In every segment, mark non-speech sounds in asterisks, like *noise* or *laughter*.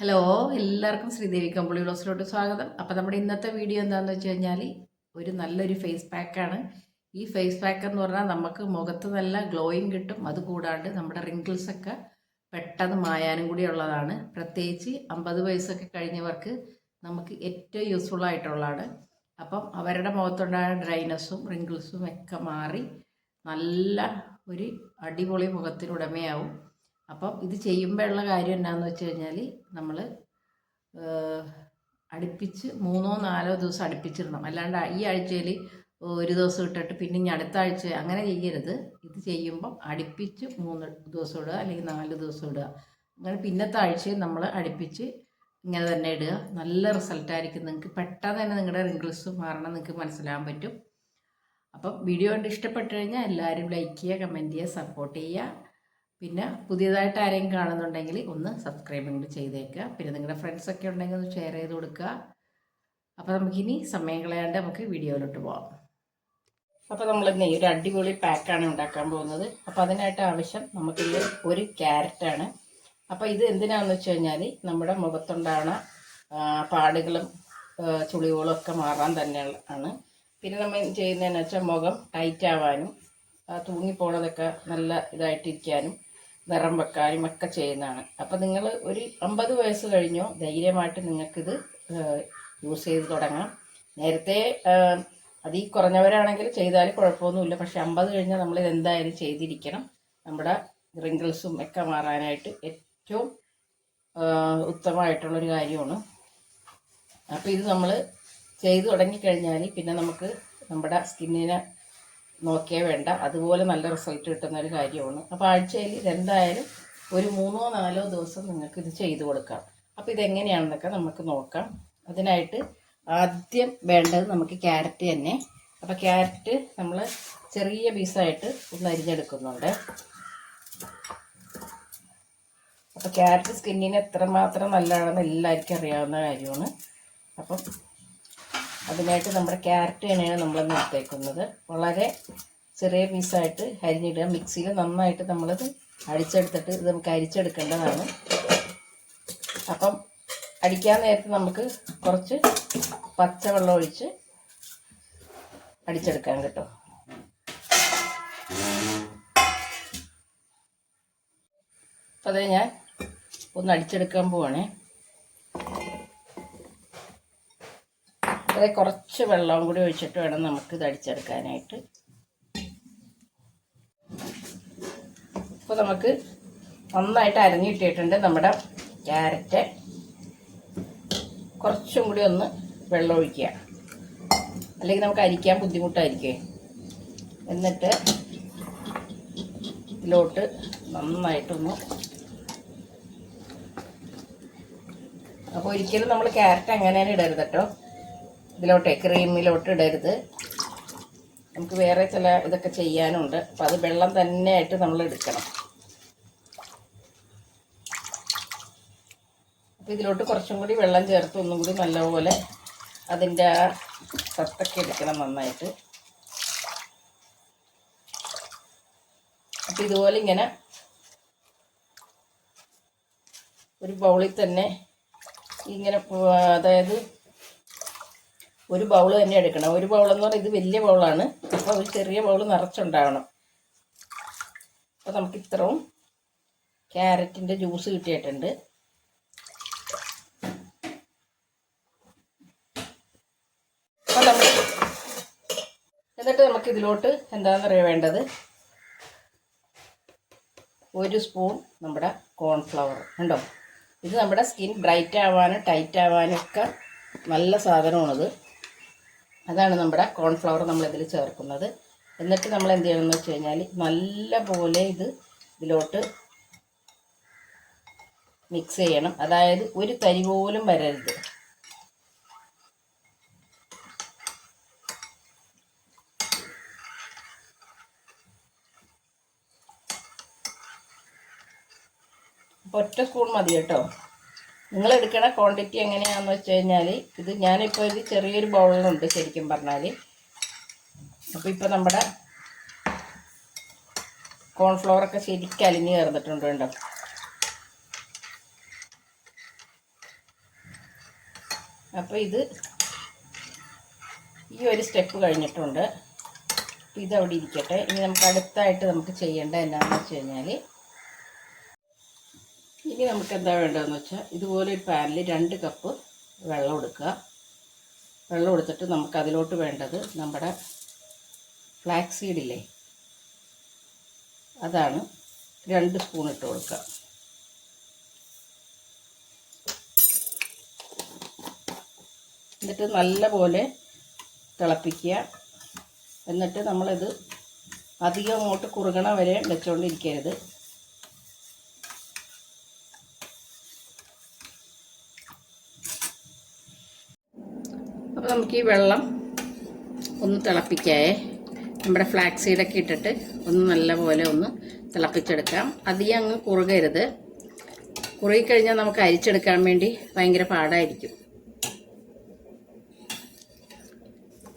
Hello എല്ലാവർക്കും ശ്രീദേവി കമ്പിളി ബ്ലോസിലോട്ട് സ്വാഗതം. അപ്പോൾ നമ്മുടെ ഇന്നത്തെ വീഡിയോ എന്താണെന്ന് വെച്ച് കഴിഞ്ഞാൽ ഒരു നല്ലൊരു ഫേസ് പാക്കാണ് ഈ ഫേസ് പാക്ക് എന്ന് പറഞ്ഞാൽ നമുക്ക് മുഖത്ത് നല്ല ഗ്ലോയിങ് കിട്ടും. അതുകൂടാണ്ട് നമ്മുടെ റിങ്കിൾസ് ഒക്കെ പെട്ടെന്ന് മായാനും കൂടി ഉള്ളതാണ്. പ്രത്യേകിച്ച് അമ്പത് വയസ്സൊക്കെ കഴിഞ്ഞവർക്ക് നമുക്ക് ഏറ്റവും യൂസ്ഫുൾ ആയിട്ടുള്ളതാണ്. അപ്പം അവരുടെ മുഖത്തുണ്ടായ ഡ്രൈനസ്സും റിങ്കിൾസും ഒക്കെ മാറി നല്ല ഒരു അടിപൊളി മുഖത്തിനുടമയാവും. അപ്പം ഇത് ചെയ്യുമ്പോഴുള്ള കാര്യം എന്നാന്ന് വെച്ച് കഴിഞ്ഞാൽ നമ്മൾ അടുപ്പിച്ച് മൂന്നോ നാലോ ദിവസം അടുപ്പിച്ചിടണം. അല്ലാണ്ട് ഈ ആഴ്ചയിൽ ഒരു ദിവസം ഇട്ടിട്ട് പിന്നെ ഇനി അടുത്ത ആഴ്ച അങ്ങനെ ചെയ്യരുത്. ഇത് ചെയ്യുമ്പം അടുപ്പിച്ച് മൂന്ന് ദിവസം ഇടുക അല്ലെങ്കിൽ നാല് ദിവസം ഇടുക. അങ്ങനെ പിന്നത്തെ ആഴ്ചയും നമ്മൾ അടുപ്പിച്ച് ഇങ്ങനെ തന്നെ ഇടുക. നല്ല റിസൾട്ടായിരിക്കും നിങ്ങൾക്ക് പെട്ടെന്ന് തന്നെ നിങ്ങളുടെ റിംഗിൾസ് മാറണം നിങ്ങൾക്ക് മനസ്സിലാകാൻ പറ്റും. അപ്പം വീഡിയോ കണ്ട് ഇഷ്ടപ്പെട്ടു കഴിഞ്ഞാൽ എല്ലാവരും ലൈക്ക് ചെയ്യുക കമന്റ് ചെയ്യുക സപ്പോർട്ട് ചെയ്യുക. പിന്നെ പുതിയതായിട്ട് ആരെങ്കിലും കാണുന്നുണ്ടെങ്കിൽ ഒന്ന് സബ്സ്ക്രൈബും കൂടി ചെയ്തേക്കുക. പിന്നെ നിങ്ങളുടെ ഫ്രണ്ട്സൊക്കെ ഉണ്ടെങ്കിൽ ഒന്ന് ഷെയർ ചെയ്ത് കൊടുക്കുക. അപ്പോൾ നമുക്കിനി സമയം കളയാണ്ട് നമുക്ക് വീഡിയോയിലോട്ട് പോകാം അപ്പോൾ നമ്മൾ ഇന്ന് ഒരു അടിപൊളി പാക്കാണ് ഉണ്ടാക്കാൻ പോകുന്നത്. അപ്പോൾ അതിനായിട്ട് ആവശ്യം നമുക്കിത് ഒരു ക്യാരറ്റാണ് അപ്പോൾ ഇത് എന്തിനാണെന്ന് വെച്ച് കഴിഞ്ഞാൽ നമ്മുടെ മുഖത്തുണ്ടാകുന്ന പാടുകളും ചുളികളും ഒക്കെ മാറാൻ തന്നെയുള്ള ആണ്. പിന്നെ നമ്മൾ ചെയ്യുന്നതെന്ന് വെച്ചാൽ മുഖം ടൈറ്റ് ആവാനും തൂങ്ങിപ്പോണതൊക്കെ നല്ല ഇതായിട്ടിരിക്കാനും നിറം വെക്കാനും ഒക്കെ ചെയ്യുന്നതാണ്. അപ്പം നിങ്ങൾ ഒരു അമ്പത് വയസ്സ് കഴിഞ്ഞോ ധൈര്യമായിട്ട് നിങ്ങൾക്കിത് യൂസ് ചെയ്ത് തുടങ്ങാം നേരത്തെ അതി കുറഞ്ഞവരാണെങ്കിൽ ചെയ്താൽ കുഴപ്പമൊന്നുമില്ല. പക്ഷെ അമ്പത് കഴിഞ്ഞാൽ നമ്മൾ ഇത് എന്തായാലും ചെയ്തിരിക്കണം. നമ്മുടെ റിങ്കിൾസും ഒക്കെ മാറാനായിട്ട് ഏറ്റവും ഉത്തമമായിട്ടുള്ളൊരു കാര്യമാണ്. അപ്പോൾ ഇത് നമ്മൾ ചെയ്തു തുടങ്ങിക്കഴിഞ്ഞാൽ പിന്നെ നമുക്ക് നമ്മുടെ സ്കിന്നിനെ നോക്കിയേ വേണ്ട. അതുപോലെ നല്ല റിസൾട്ട് കിട്ടുന്ന ഒരു കാര്യമാണ്. അപ്പോൾ ആഴ്ചയിൽ എന്തായാലും ഒരു മൂന്നോ നാലോ ദിവസം നിങ്ങൾക്ക് ഇത് ചെയ്തു കൊടുക്കാം. അപ്പോൾ ഇതെങ്ങനെയാണെന്നൊക്കെ നമുക്ക് നോക്കാം. അതിനായിട്ട് ആദ്യം വേണ്ടത് നമുക്ക് ക്യാരറ്റ് തന്നെ. അപ്പോൾ ക്യാരറ്റ് നമ്മൾ ചെറിയ പീസായിട്ട് ഒന്ന് അരിഞ്ഞെടുക്കുന്നുണ്ട്. അപ്പോൾ ക്യാരറ്റ് സ്കിന്നിന് എത്രമാത്രം നല്ലതാണെന്ന് എല്ലാവർക്കും അറിയാവുന്ന കാര്യമാണ്. അപ്പം അതിനായിട്ട് നമ്മുടെ ക്യാരറ്റ് തന്നെയാണ് നമ്മളൊന്ന് എടുത്തേക്കുന്നത് വളരെ ചെറിയ പീസായിട്ട് അരിഞ്ഞിടുക. മിക്സിയിൽ നന്നായിട്ട് നമ്മളത് അടിച്ചെടുത്തിട്ട് ഇത് നമുക്ക് അരിച്ചെടുക്കേണ്ടതാണ്. അപ്പം അടിക്കാൻ നേരത്ത് നമുക്ക് കുറച്ച് പച്ചവെള്ളം ഒഴിച്ച് അടിച്ചെടുക്കാൻ കേട്ടോ. അപ്പം അത് ഞാൻ ഒന്ന് അടിച്ചെടുക്കാൻ പോവാണേ. അതിൽ കുറച്ച് വെള്ളവും കൂടി ഒഴിച്ചിട്ട് വേണം നമുക്ക് ഇത് അടിച്ചെടുക്കാനായിട്ട്. ഇപ്പോൾ നമുക്ക് നന്നായിട്ട് അരഞ്ഞിട്ടിട്ടുണ്ട് നമ്മുടെ ക്യാരറ്റ്. കുറച്ചും കൂടി ഒന്ന് വെള്ളം ഒഴിക്കുക. അല്ലെങ്കിൽ നമുക്ക് അരിക്കാൻ ബുദ്ധിമുട്ടായിരിക്കേ. എന്നിട്ട് ഇതിലോട്ട് നന്നായിട്ടൊന്ന് അപ്പോൾ ഒരിക്കലും നമ്മൾ ക്യാരറ്റ് അങ്ങനെ ഇടരുത് കേട്ടോ. ഇതിലോട്ടെ ക്രീമിലോട്ട് ഇടരുത് നമുക്ക് വേറെ ചില ഇതൊക്കെ ചെയ്യാനുണ്ട്. അപ്പം അത് വെള്ളം തന്നെയായിട്ട് നമ്മൾ എടുക്കണം. അപ്പോൾ ഇതിലോട്ട് കുറച്ചും കൂടി വെള്ളം ചേർത്ത് ഒന്നും കൂടി നല്ലപോലെ അതിന്റെ ആ സത്തൊക്കെ എടുക്കണം നന്നായിട്ട്. അപ്പോൾ ഇതുപോലെ ഇങ്ങനെ ഒരു ബൗളിൽ തന്നെ ഇങ്ങനെ അതായത് ഒരു ബൗൾ തന്നെ എടുക്കണം. ഒരു ബൗൾ എന്ന് പറഞ്ഞാൽ ഇത് വലിയ ബൗളാണ് അപ്പോൾ ഒരു ചെറിയ ബൗൾ നിറച്ചുണ്ടാവണം. അപ്പോൾ നമുക്ക് ഇത്രയും ക്യാരറ്റിന്റെ ജ്യൂസ് കിട്ടിയിട്ടുണ്ട്. എന്നിട്ട് നമുക്ക് ഇതിലോട്ട് എന്താണെന്ന് അറിയാൻ വേണ്ടത്? ഒരു സ്പൂൺ നമ്മുടെ കോൺഫ്ലവർ ഉണ്ടോ ഇത് നമ്മുടെ സ്കിൻ ബ്രൈറ്റ് ആവാനും ടൈറ്റ് ആവാനും ഒക്കെ നല്ല സാധനമാണിത്. അതാണ് നമ്മുടെ കോൺഫ്ലവർ നമ്മളിതിൽ ചേർക്കുന്നത്. എന്നിട്ട് നമ്മൾ എന്ത് ചെയ്യണമെന്ന് വെച്ച് കഴിഞ്ഞാൽ നല്ല പോലെ ഇത് ഇതിലോട്ട് മിക്സ് ചെയ്യണം. അതായത് ഒരു തരി പോലും വരരുത്. ഒറ്റ സ്പൂൺ മതി കേട്ടോ. നിങ്ങൾ എടുക്കുന്ന ക്വാണ്ടിറ്റി എങ്ങനെയാണെന്ന് വെച്ച് കഴിഞ്ഞാൽ ഇത് ഞാനിപ്പോൾ ഇത് ചെറിയൊരു ബൗളിലുണ്ട് ശരിക്കും പറഞ്ഞാൽ അപ്പോൾ ഇപ്പോൾ നമ്മുടെ കോൺഫ്ലവറൊക്കെ ശരിക്കും അലിഞ്ഞ് ചേർന്നിട്ടുണ്ട് കേട്ടോ അപ്പോൾ ഇത് ഈ ഒരു സ്റ്റെപ്പ് കഴിഞ്ഞിട്ടുണ്ട്. അപ്പോൾ ഇതവിടെ ഇരിക്കട്ടെ. ഇനി നമുക്ക് അടുത്തായിട്ട് നമുക്ക് ചെയ്യേണ്ട എന്താണെന്ന് വെച്ച് കഴിഞ്ഞാൽ ഇനി നമുക്ക് എന്താ വേണ്ടതെന്ന് വെച്ചാൽ ഇതുപോലെ ഒരു പാനിൽ രണ്ട് കപ്പ് വെള്ളം എടുക്കുക. വെള്ളം എടുത്തിട്ട് നമുക്ക് അതിലോട്ട് വേണ്ടത് നമ്മുടെ ഫ്ലാക്സ് സീഡില്ലേ അതാണ് രണ്ട് സ്പൂൺ ഇട്ട് കൊടുക്കുക. എന്നിട്ട് നല്ലപോലെ തിളപ്പിക്കുക. എന്നിട്ട് നമ്മളിത് അധികം അങ്ങോട്ട് കുറുകണ വരെ വെച്ചുകൊണ്ടിരിക്കരുത് നമുക്ക് ഈ വെള്ളം ഒന്ന് തിളപ്പിക്കാവേ. നമ്മുടെ ഫ്ലാക്സ് സീഡൊക്കെ ഇട്ടിട്ട് ഒന്ന് നല്ലപോലെ ഒന്ന് തിളപ്പിച്ചെടുക്കാം. അധികം അങ്ങ് കുറുകരുത്. കുറുകിക്കഴിഞ്ഞാൽ നമുക്ക് അരിച്ചെടുക്കാൻ വേണ്ടി ഭയങ്കര പാടായിരിക്കും.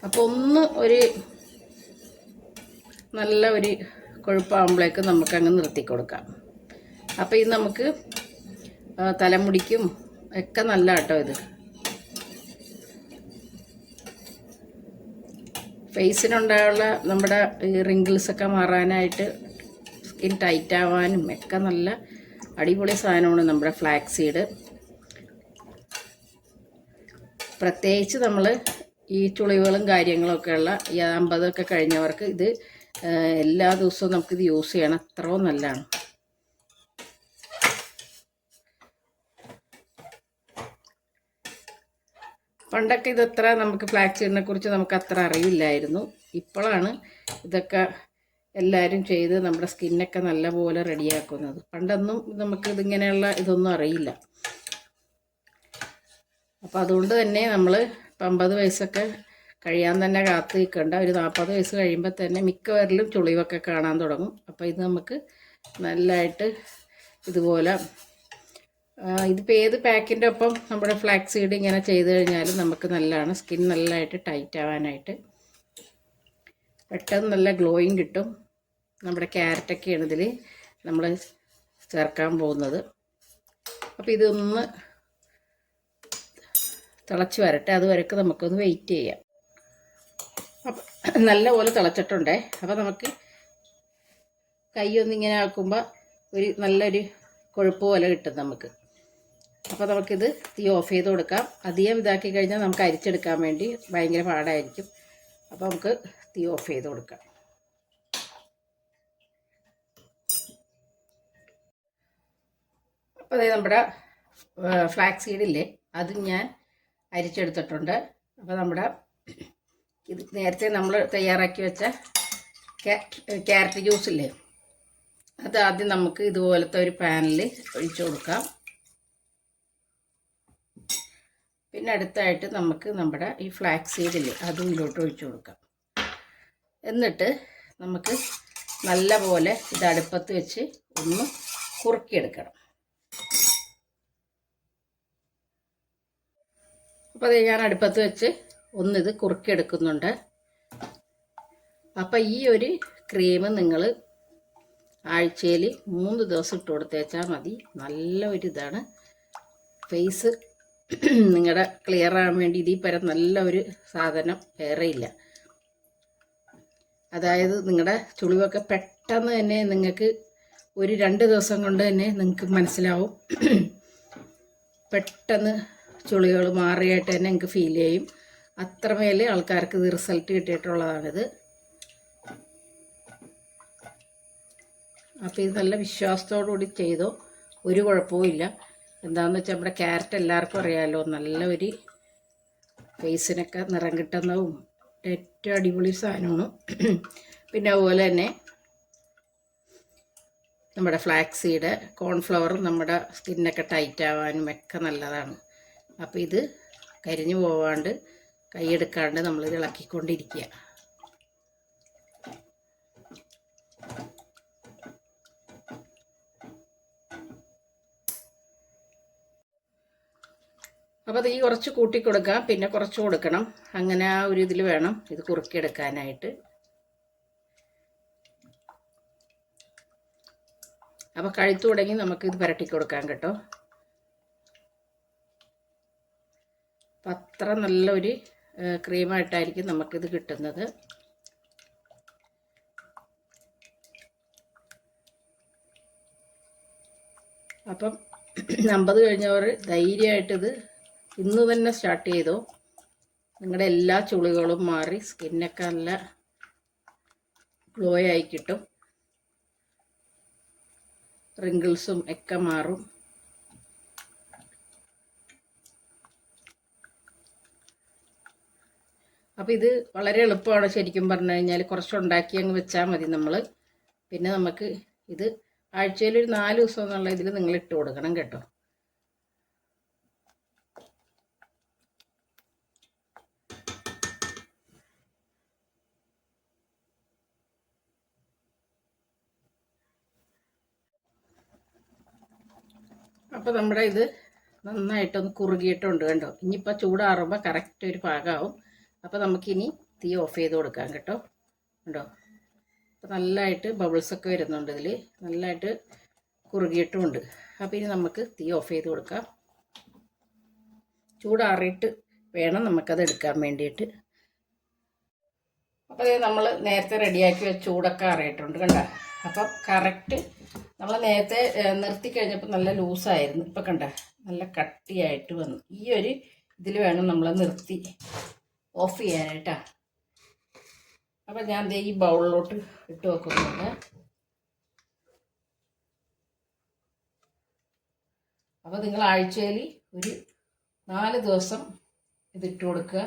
അപ്പോൾ ഒന്ന് ഒരു നല്ല ഒരു കൊഴുപ്പാകുമ്പോഴേക്ക് നമുക്കങ്ങ് നിർത്തി കൊടുക്കാം. അപ്പോൾ ഇത് നമുക്ക് തലമുടിക്കും ഒക്കെ നല്ല കേട്ടോ ഇത്. ഫേസിനുണ്ടായുള്ള നമ്മുടെ ഈ റിങ്കിൾസൊക്കെ മാറാനായിട്ട് സ്കിൻ ടൈറ്റ് ആവാനും ഒക്കെ നല്ല അടിപൊളി സാധനമാണ് നമ്മുടെ ഫ്ലാക്സ് സീഡ് പ്രത്യേകിച്ച് നമ്മൾ ഈ ചുളിവുകളും കാര്യങ്ങളൊക്കെ ഉള്ള ഈ അമ്പതൊക്കെ കഴിഞ്ഞവർക്ക് ഇത് എല്ലാ ദിവസവും നമുക്കിത് യൂസ് ചെയ്യണം. അത്രയും നല്ലതാണ്. പണ്ടൊക്കെ ഇതത്ര നമുക്ക് ഫ്ലാക്സ് ചെയ്യുന്നതിനെ കുറിച്ച് നമുക്ക് അത്ര അറിയില്ലായിരുന്നു ഇപ്പോഴാണ് ഇതൊക്കെ എല്ലാവരും ചെയ്ത് നമ്മുടെ സ്കിന്നൊക്കെ നല്ലപോലെ റെഡിയാക്കുന്നത്. പണ്ടൊന്നും നമുക്ക് ഇതിങ്ങനെയുള്ള ഇതൊന്നും അറിയില്ല. അപ്പോൾ അതുകൊണ്ട് തന്നെ നമ്മൾ അമ്പത് വയസ്സൊക്കെ കഴിയാൻ തന്നെ കാത്തു നിൽക്കേണ്ട ഒരു നാൽപ്പത് വയസ്സ് കഴിയുമ്പോൾ തന്നെ മിക്കവരിലും ചുളിവൊക്കെ കാണാൻ തുടങ്ങും. അപ്പോൾ ഇത് നമുക്ക് നല്ലതായിട്ട് ഇതുപോലെ ഇതിപ്പോൾ ഏത് പാക്കിന്റെ ഒപ്പം നമ്മുടെ ഫ്ലാക്സ് സീഡ് ഇങ്ങനെ ചെയ്ത് കഴിഞ്ഞാലും നമുക്ക് നല്ലതാണ്. സ്കിൻ നല്ലതായിട്ട് ടൈറ്റ് ആവാനായിട്ട്. പെട്ടെന്ന് നല്ല ഗ്ലോയിങ് കിട്ടും. നമ്മുടെ ക്യാരറ്റൊക്കെയാണ് ഇതിൽ നമ്മൾ ചേർക്കാൻ പോകുന്നത്. അപ്പോൾ ഇതൊന്ന് തിളച്ച് വരട്ടെ. അതുവരെയൊക്കെ നമുക്കൊന്ന് വെയിറ്റ് ചെയ്യാം. അപ്പം നല്ല പോലെ തിളച്ചിട്ടുണ്ടേ. അപ്പോൾ നമുക്ക് കൈ ഒന്നിങ്ങനെ ആക്കുമ്പോൾ ഒരു നല്ലൊരു കൊഴുപ്പ് പോലെ കിട്ടും നമുക്ക്. അപ്പോൾ നമുക്കിത് തീ ഓഫ് ചെയ്ത് കൊടുക്കാം. അധികം ഇതാക്കി കഴിഞ്ഞാൽ നമുക്ക് അരിച്ചെടുക്കാൻ വേണ്ടി ഭയങ്കര പാടായിരിക്കും. അപ്പോൾ നമുക്ക് തീ ഓഫ് ചെയ്ത് കൊടുക്കാം. അപ്പോൾ അതായത് നമ്മുടെ ഫ്ലാക്സ് സീഡില്ലേ അത് ഞാൻ അരിച്ചെടുത്തിട്ടുണ്ട്. അപ്പോൾ നമ്മുടെ ഇത് നേരത്തെ നമ്മൾ തയ്യാറാക്കി വെച്ച ക്യാരറ്റ് ജ്യൂസ് ഇല്ലേ? അത് ആദ്യം നമുക്ക് ഇതുപോലത്തെ ഒരു പാനിൽ ഒഴിച്ചു കൊടുക്കാം. പിന്നെ അടുത്തായിട്ട് നമുക്ക് നമ്മുടെ ഈ ഫ്ലാക്സ് സീഡില്ലേ അതും ഇതിലോട്ട് ഒഴിച്ചു കൊടുക്കാം. എന്നിട്ട് നമുക്ക് നല്ല പോലെ ഇത് അടുപ്പത്ത് വെച്ച് ഒന്ന് കുറുക്കിയെടുക്കണം. അപ്പോൾ അത് ഞാൻ അടുപ്പത്ത് വെച്ച് ഒന്നിത് കുറുക്കിയെടുക്കുന്നുണ്ട്. അപ്പം ഈ ഒരു ക്രീം നിങ്ങൾ ആഴ്ചയിൽ മൂന്ന് ദിവസം ഇട്ട് കൊടുത്തേച്ചാൽ മതി. നല്ല ഒരു ഇതാണ്. ഫേസ് നിങ്ങളുടെ ക്ലിയർ ആകാൻ വേണ്ടി ഇതിൽ പരം നല്ല ഒരു സാധനം വേറെ ഇല്ല. അതായത് നിങ്ങളുടെ ചുളിവൊക്കെ പെട്ടെന്ന് തന്നെ നിങ്ങൾക്ക് ഒരു രണ്ട് ദിവസം കൊണ്ട് തന്നെ നിങ്ങൾക്ക് മനസ്സിലാവും. പെട്ടെന്ന് ചുളികൾ മാറിയായിട്ട് തന്നെ നിങ്ങൾക്ക് ഫീൽ ചെയ്യും. അത്രമേൽ ആൾക്കാർക്ക് ഇത് റിസൾട്ട് കിട്ടിയിട്ടുള്ളതാണിത്. അപ്പോൾ ഇത് നല്ല വിശ്വാസത്തോടു കൂടി ചെയ്തോ? ഒരു കുഴപ്പവും ഇല്ല. എന്താണെന്ന് വെച്ചാൽ നമ്മുടെ ക്യാരറ്റ് എല്ലാവർക്കും അറിയാമല്ലോ നല്ല ഒരു ഫേസിനൊക്കെ നിറം കിട്ടുന്നതും ഏറ്റവും അടിപൊളി സാധനമാണ്. പിന്നെ അതുപോലെ തന്നെ നമ്മുടെ ഫ്ലാക്സ് സീഡ് കോൺഫ്ലവർ നമ്മുടെ സ്കിന്നൊക്കെ ടൈറ്റ് ആവാനും ഒക്കെ നല്ലതാണ്. അപ്പോൾ ഇത് കരിഞ്ഞു പോവാണ്ട് കൈയെടുക്കാണ്ട് നമ്മളിത് ഇളക്കിക്കൊണ്ടിരിക്കുക അപ്പോൾ ഈ കുറച്ച് കൂട്ടി കൊടുക്കാം. പിന്നെ കുറച്ച് കൊടുക്കണം. അങ്ങനെ ആ ഒരു ഇതിൽ വേണം ഇത് കുറുക്കിയെടുക്കാനായിട്ട്. അപ്പോൾ കഴുത്തു തുടങ്ങി നമുക്ക് ഇത് പുരട്ടി കൊടുക്കാം കേട്ടോ. അത്ര നല്ലൊരു ക്രീമായിട്ടായിരിക്കും നമുക്കിത് കിട്ടുന്നത്. അപ്പം അമ്പത് കഴിഞ്ഞവർ ധൈര്യമായിട്ടിത് ഇന്ന് തന്നെ സ്റ്റാർട്ട് ചെയ്തു. നിങ്ങളുടെ എല്ലാ ചുളികളും മാറി സ്കിന്നൊക്കെ നല്ല ഗ്ലോ ആയി കിട്ടും. റിങ്കിൾസും ഒക്കെ മാറും. അപ്പോൾ ഇത് വളരെ എളുപ്പമാണ് ശരിക്കും പറഞ്ഞു കഴിഞ്ഞാൽ കുറച്ചുണ്ടാക്കി അങ്ങ് വെച്ചാൽ മതി നമ്മൾ പിന്നെ നമുക്ക് ഇത് ആഴ്ചയിൽ ഒരു നാല് ദിവസം എന്നുള്ള ഇതിൽ നിങ്ങൾ ഇട്ട് കൊടുക്കണം കേട്ടോ. അപ്പോൾ നമ്മുടെ ഇത് നന്നായിട്ടൊന്ന് കുറുകിയിട്ടുണ്ട് കണ്ടോ? ഇനിയിപ്പോൾ ചൂടാറുമ്പോൾ കറക്റ്റ് ഒരു പാകമാവും അപ്പോൾ നമുക്കിനി തീ ഓഫ് ചെയ്ത് കൊടുക്കാം കേട്ടോ. കണ്ടോ? അപ്പോൾ നല്ലതായിട്ട് ബബിൾസൊക്കെ വരുന്നുണ്ട് ഇതിൽ നല്ലതായിട്ട് കുറുകിയിട്ടുമുണ്ട് അപ്പോൾ ഇനി നമുക്ക് തീ ഓഫ് ചെയ്ത് കൊടുക്കാം. ചൂടാറിയിട്ട് വേണം നമുക്കത് എടുക്കാൻ വേണ്ടിയിട്ട്. അപ്പോൾ നമ്മൾ നേരത്തെ റെഡിയാക്കി വെച്ച ചൂടൊക്കെ അറിയിട്ടുണ്ട് കണ്ട? അപ്പം കറക്റ്റ് നമ്മൾ നേരത്തെ നിർത്തി കഴിഞ്ഞപ്പോൾ നല്ല ലൂസായിരുന്നു. ഇപ്പം കണ്ട? നല്ല കട്ടിയായിട്ട് വന്നു. ഈ ഒരു ഇതിൽ വേണം നമ്മൾ നിർത്തി ഓഫ് ചെയ്യാനായിട്ടാ. അപ്പം ഞാൻ ഈ ബൗളിലോട്ട് ഇട്ട് വെക്കുന്നുണ്ട്. അപ്പോൾ നിങ്ങൾ ആഴ്ചയിൽ ഒരു നാല് ദിവസം ഇതിട്ട് കൊടുക്കുക.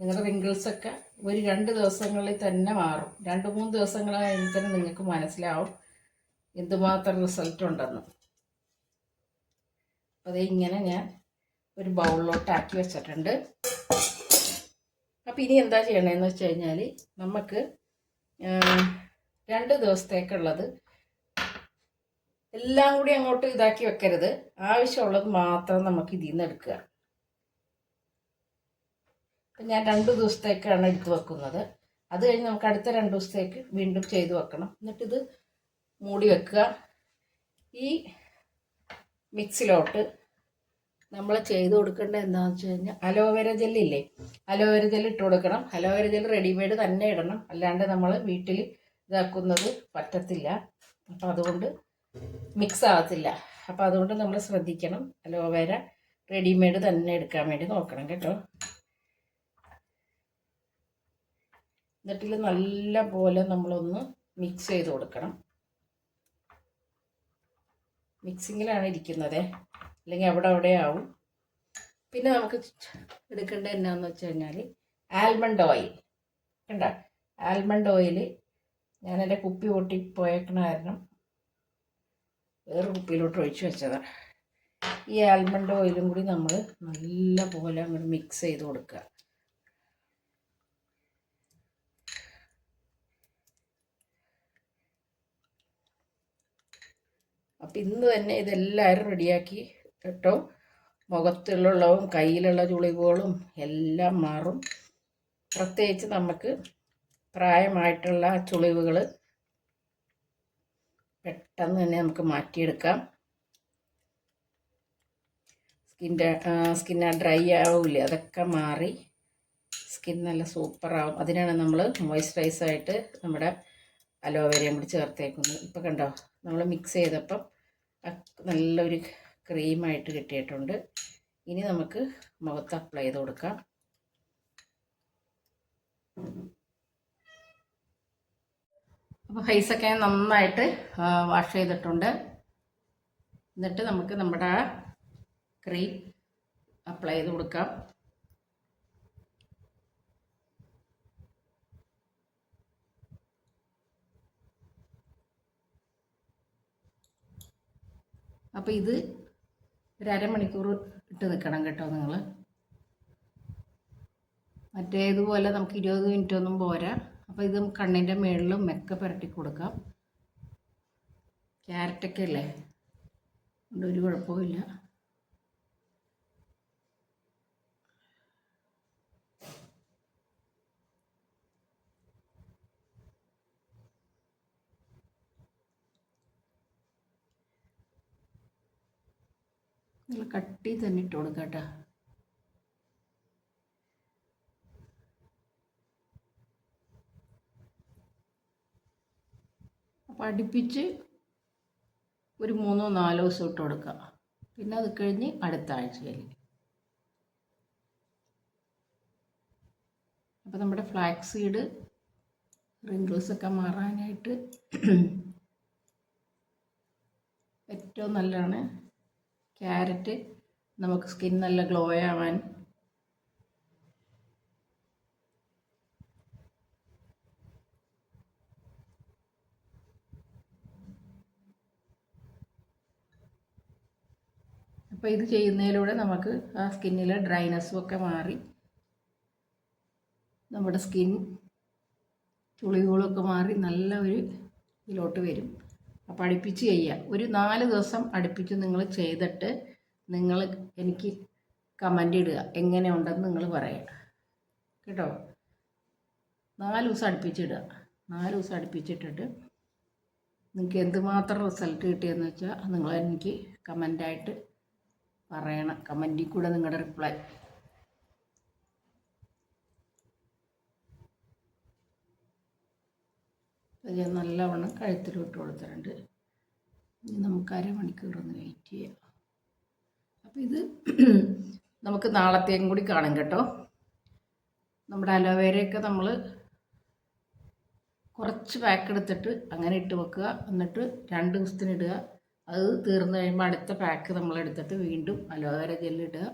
നിങ്ങളുടെ റിങ്കിൾസൊക്കെ ഒരു രണ്ട് ദിവസങ്ങളിൽ തന്നെ മാറും. രണ്ട് മൂന്ന് ദിവസങ്ങൾ തന്നെ നിങ്ങൾക്ക് മനസ്സിലാവും എന്തുമാത്രം റിസൾട്ട് ഉണ്ടെന്ന്. അപ്പോൾ ഇങ്ങനെ ഞാൻ ഒരു ബൗളിലോട്ട് ആക്കി വെച്ചിട്ടുണ്ട്. അപ്പോൾ ഇനി എന്താ ചെയ്യണമെന്ന് വെച്ച് കഴിഞ്ഞാൽ നമുക്ക് രണ്ട് ദിവസത്തേക്കുള്ളത് എല്ലാം കൂടി അങ്ങോട്ട് ഇതാക്കി വെക്കരുത്. ആവശ്യമുള്ളത് മാത്രം നമുക്ക് ഇതിൽ നിന്ന് എടുക്കുക. അപ്പം ഞാൻ രണ്ട് ദിവസത്തേക്കാണ് എടുത്ത് വെക്കുന്നത്. അത് കഴിഞ്ഞ് നമുക്ക് അടുത്ത രണ്ട് ദിവസത്തേക്ക് വീണ്ടും ചെയ്ത് വെക്കണം. എന്നിട്ടിത് മൂടി വെക്കുക. ഈ മിക്സിലോട്ട് നമ്മൾ ചെയ്ത് കൊടുക്കേണ്ട എന്താണെന്ന് വെച്ച് കഴിഞ്ഞാൽ അലോവേര ജെല്ലില്ലേ? അലോവേര ജെല്ല് ഇട്ട് കൊടുക്കണം. അലോവേര ജെല്ല് റെഡിമെയ്ഡ് തന്നെ ഇടണം. അല്ലാണ്ട് നമ്മൾ വീട്ടിൽ ഇതാക്കുന്നത് പറ്റത്തില്ല. അപ്പം അതുകൊണ്ട് മിക്സ് ആകത്തില്ല. അപ്പം അതുകൊണ്ട് നമ്മൾ ശ്രദ്ധിക്കണം. അലോവേര റെഡിമെയ്ഡ് തന്നെ എടുക്കാൻ വേണ്ടി നോക്കണം കേട്ടോ. എന്നിട്ടിൽ നല്ല പോലെ നമ്മളൊന്ന് മിക്സ് ചെയ്ത് കൊടുക്കണം. മിക്സിങ്ങിലാണ് ഇരിക്കുന്നത്. അല്ലെങ്കിൽ അവിടെ അവിടെ ആവും. പിന്നെ നമുക്ക് എടുക്കേണ്ടത് എന്നാന്ന് വെച്ച് കഴിഞ്ഞാൽ ആൽമണ്ട് ഓയിൽ കണ്ട? ആൽമണ്ട് ഓയിൽ ഞാൻ എന്റെ കുപ്പി പൊട്ടിപ്പോയേക്കണ കാരണം വേറെ കുപ്പിയിലോട്ട് ഒഴിച്ചു വെച്ചതാണ് ഈ ആൽമണ്ട് ഓയിലും കൂടി നമ്മൾ നല്ല പോലെ അങ്ങോട്ട് മിക്സ് ചെയ്ത് കൊടുക്കുക. അപ്പം ഇന്ന് തന്നെ ഇതെല്ലാവരും റെഡിയാക്കി കേട്ടോ മുഖത്തുള്ളതും കയ്യിലുള്ള ചുളിവുകളും എല്ലാം മാറും. പ്രത്യേകിച്ച് നമുക്ക് പ്രായമായിട്ടുള്ള ചുളിവുകൾ പെട്ടെന്ന് തന്നെ നമുക്ക് മാറ്റിയെടുക്കാം. സ്കിന്റെ സ്കിന്ന ഡ്രൈ ആവില്ല അതൊക്കെ മാറി സ്കിൻ നല്ല സൂപ്പറാവും. അതിനാണ് നമ്മൾ മോയ്സ്ചറൈസായിട്ട് നമ്മുടെ അലോവേരയും കൂടി ചേർത്തേക്കുന്നത്. ഇപ്പോൾ കണ്ടോ നമ്മൾ മിക്സ് ചെയ്തപ്പം നല്ലൊരു ക്രീമായിട്ട് കിട്ടിയിട്ടുണ്ട്. ഇനി നമുക്ക് മുഖത്ത് അപ്ലൈ ചെയ്ത് കൊടുക്കാം. അപ്പോൾ ഫേസൊക്കെ നന്നായിട്ട് വാഷ് ചെയ്തിട്ടുണ്ട്. എന്നിട്ട് നമുക്ക് നമ്മുടെ ക്രീം അപ്ലൈ ചെയ്ത് കൊടുക്കാം. അപ്പോൾ ഇത് ഒരു അരമണിക്കൂർ ഇട്ട് നിൽക്കണം കേട്ടോ നിങ്ങൾ മറ്റേതുപോലെ നമുക്ക് ഇരുപത് മിനിറ്റ് ഒന്നും പോരാ. അപ്പോൾ ഇത് കണ്ണിന്റെ മുകളിലും മെക്ക പുരട്ടി കൊടുക്കാം. ക്യാരറ്റൊക്കെ അല്ലേ അതുകൊണ്ട് ഒരു കുഴപ്പമില്ല നല്ല കട്ടി തന്നെ ഇട്ട് കൊടുക്കാം കേട്ടോ. അപ്പം അടുപ്പിച്ച് ഒരു മൂന്നോ നാലോ ദിവസം ഇട്ട് കൊടുക്കുക പിന്നെ അത് കഴിഞ്ഞ് അടുത്ത ആഴ്ചയിൽ. അപ്പോൾ നമ്മുടെ ഫ്ലാക്സ് സീഡ് റിങ്കിൾസൊക്കെ മാറാനായിട്ട് ഏറ്റവും നല്ലതാണ് ക്യാരറ്റ് നമുക്ക് സ്കിൻ നല്ല ഗ്ലോ ആവാൻ. അപ്പോൾ ഇത് ചെയ്യുന്നതിലൂടെ നമുക്ക് ആ സ്കിന്നിലെ ഡ്രൈനെസ്സും ഒക്കെ മാറി. നമ്മുടെ സ്കിൻ ചുളിവുകളൊക്കെ മാറി നല്ല ഒരു ഇതിലോട്ട് വരും. അപ്പോൾ അടുപ്പിച്ച് ചെയ്യുക ഒരു നാല് ദിവസം അടുപ്പിച്ച് നിങ്ങൾ ചെയ്തിട്ട് നിങ്ങൾ എനിക്ക് കമന്റ് ഇടുക. എങ്ങനെയുണ്ടെന്ന് നിങ്ങൾ പറയുക കേട്ടോ? നാല് ദിവസം അടുപ്പിച്ചിടുക നാല് ദിവസം അടുപ്പിച്ചിട്ടിട്ട് നിങ്ങൾക്ക് എന്തുമാത്രം റിസൾട്ട് കിട്ടിയെന്ന് വെച്ചാൽ നിങ്ങൾ എനിക്ക് കമന്റായിട്ട് പറയണം. കമന്റിൽ കൂടെ നിങ്ങളുടെ റിപ്ലൈ ഞാൻ നല്ലവണ്ണം കഴുത്തിൽ ഇട്ട് കൊടുത്തിട്ടുണ്ട്. ഇനി നമുക്ക് അരമണിക്കൂർ ഒന്ന് വെയിറ്റ് ചെയ്യാം. അപ്പോൾ ഇത് *clears throat* നമുക്ക് നാളത്തേക്കും കൂടി കാണും കേട്ടോ. നമ്മുടെ അലോവേരയൊക്കെ നമ്മൾ കുറച്ച് പാക്ക് എടുത്തിട്ട് അങ്ങനെ ഇട്ട് വെക്കുക. എന്നിട്ട് രണ്ട് ദിവസത്തിന് ഇടുക. അത് തീർന്നു കഴിയുമ്പോൾ അടുത്ത പാക്ക് നമ്മൾ എടുത്തിട്ട് വീണ്ടും അലോവേര ജെല്ലിടുക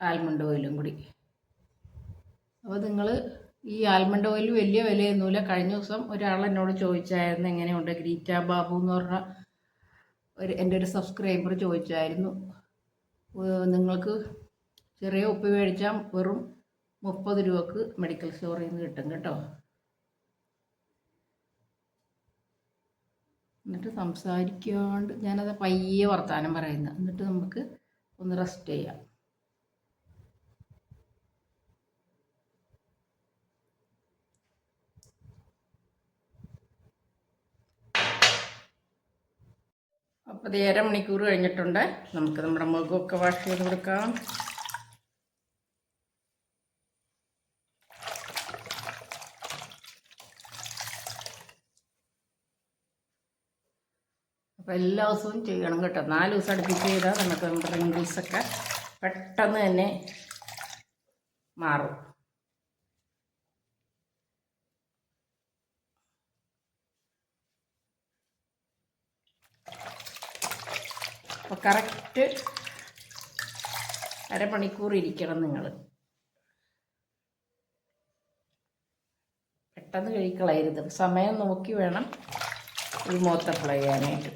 ആൽമണ്ട് ഓയിലും കൂടി. അപ്പോൾ നിങ്ങൾ ഈ ആൽമണ്ട് ഓയിൽ വലിയ വിലയൊന്നുമില്ല. കഴിഞ്ഞ ദിവസം ഒരാൾ എന്നോട് ചോദിച്ചായിരുന്നു എങ്ങനെയുണ്ട്? ഗ്രീറ്റ ബാബു എന്ന് പറഞ്ഞ ഒരു എന്റെ ഒരു സബ്സ്ക്രൈബർ ചോദിച്ചായിരുന്നു. നിങ്ങൾക്ക് ചെറിയ ഉപ്പ് മേടിച്ചാൽ വെറും മുപ്പത് രൂപക്ക് മെഡിക്കൽ സ്റ്റോറിൽ നിന്ന് കിട്ടും കേട്ടോ. എന്നിട്ട് സംസാരിക്കാണ്ട് ഞാനത് പയ്യെ വർത്തമാനം പറയുന്നത് എന്നിട്ട് നമുക്ക് ഒന്ന് റെസ്റ്റ് ചെയ്യാം. അര മണിക്കൂർ കഴിഞ്ഞിട്ടുണ്ട്. നമുക്ക് നമ്മുടെ മുഖമൊക്കെ വാഷ് ചെയ്ത് കൊടുക്കാം. അപ്പം എല്ലാ ദിവസവും ചെയ്യണം കേട്ടോ. നാല് ദിവസം അടുപ്പിച്ച് ചെയ്താൽ നമുക്ക് നമ്മുടെ റിങ്കിൾസൊക്കെ പെട്ടെന്ന് തന്നെ മാറും. അപ്പോൾ കറക്റ്റ് അരമണിക്കൂർ ഇരിക്കണം നിങ്ങൾ പെട്ടെന്ന് കഴിക്കളയരുത്. സമയം നോക്കി വേണം ഒരു മൂത്ത അപ്ലൈ ചെയ്യാനായിട്ട്.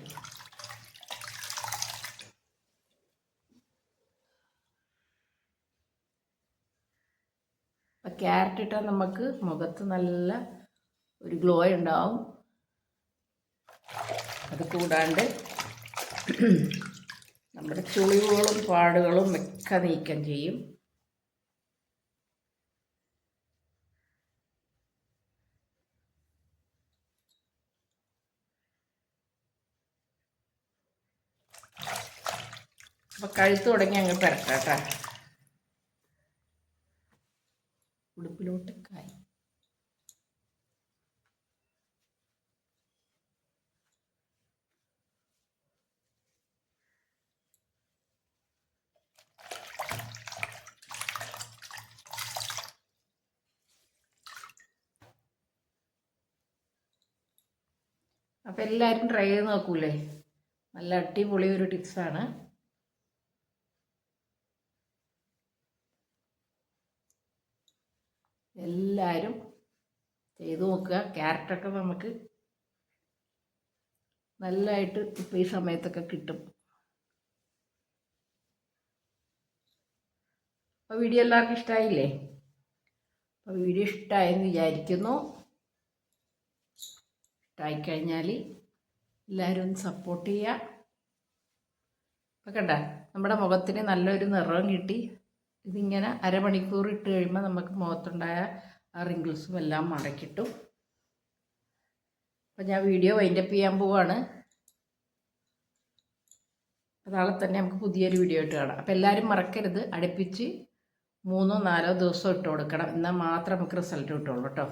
അപ്പം ക്യാരറ്റ് ഇട്ടാൽ നമുക്ക് മുഖത്ത് നല്ല ഒരു ഗ്ലോ ഉണ്ടാവും. അത് കൂടാണ്ട് നമ്മുടെ ചുളിവുകളും പാടുകളും ഒക്കെ നീക്കം ചെയ്യും. അപ്പൊ കഴുത്ത് തുടങ്ങി അങ്ങ് പെരക്കാട്ടാ. ഉടുപ്പിലോട്ട് കായ്. അപ്പോൾ എല്ലാവരും ട്രൈ ചെയ്ത് നോക്കൂലേ? നല്ല അടിപൊളി ഒരു ടിപ്സാണ് എല്ലാവരും ചെയ്തു നോക്കുക. ക്യാരറ്റൊക്കെ നമുക്ക് നല്ലതായിട്ട് ഇപ്പോൾ ഈ സമയത്തൊക്കെ കിട്ടും. അപ്പോൾ വീഡിയോ എല്ലാവർക്കും ഇഷ്ടമായില്ലേ അപ്പോൾ വീഡിയോ ഇഷ്ടമായെന്ന് വിചാരിക്കുന്നു. ഇഷ്ടമായിക്കഴിഞ്ഞാൽ എല്ലാവരും ഒന്ന് സപ്പോർട്ട് ചെയ്യുക അപ്പോൾ കണ്ട നമ്മുടെ മുഖത്തിന് നല്ലൊരു നിറം കിട്ടി. ഇതിങ്ങനെ അരമണിക്കൂർ ഇട്ട് കഴിയുമ്പോൾ നമുക്ക് മുഖത്തുണ്ടായ ആ റിങ്കിൾസും എല്ലാം മടക്കിട്ടും അപ്പം ഞാൻ വീഡിയോ വൈൻഡപ്പ് ചെയ്യാൻ പോവാണ്. നാളെ തന്നെ നമുക്ക് പുതിയൊരു വീഡിയോ ഇട്ട് കാണാം. അപ്പോൾ എല്ലാവരും മറക്കരുത്. അടുപ്പിച്ച് മൂന്നോ നാലോ ദിവസം ഇട്ട് കൊടുക്കണം. എന്നാൽ മാത്രം നമുക്ക് റിസൾട്ട് കിട്ടുള്ളൂ കേട്ടോ.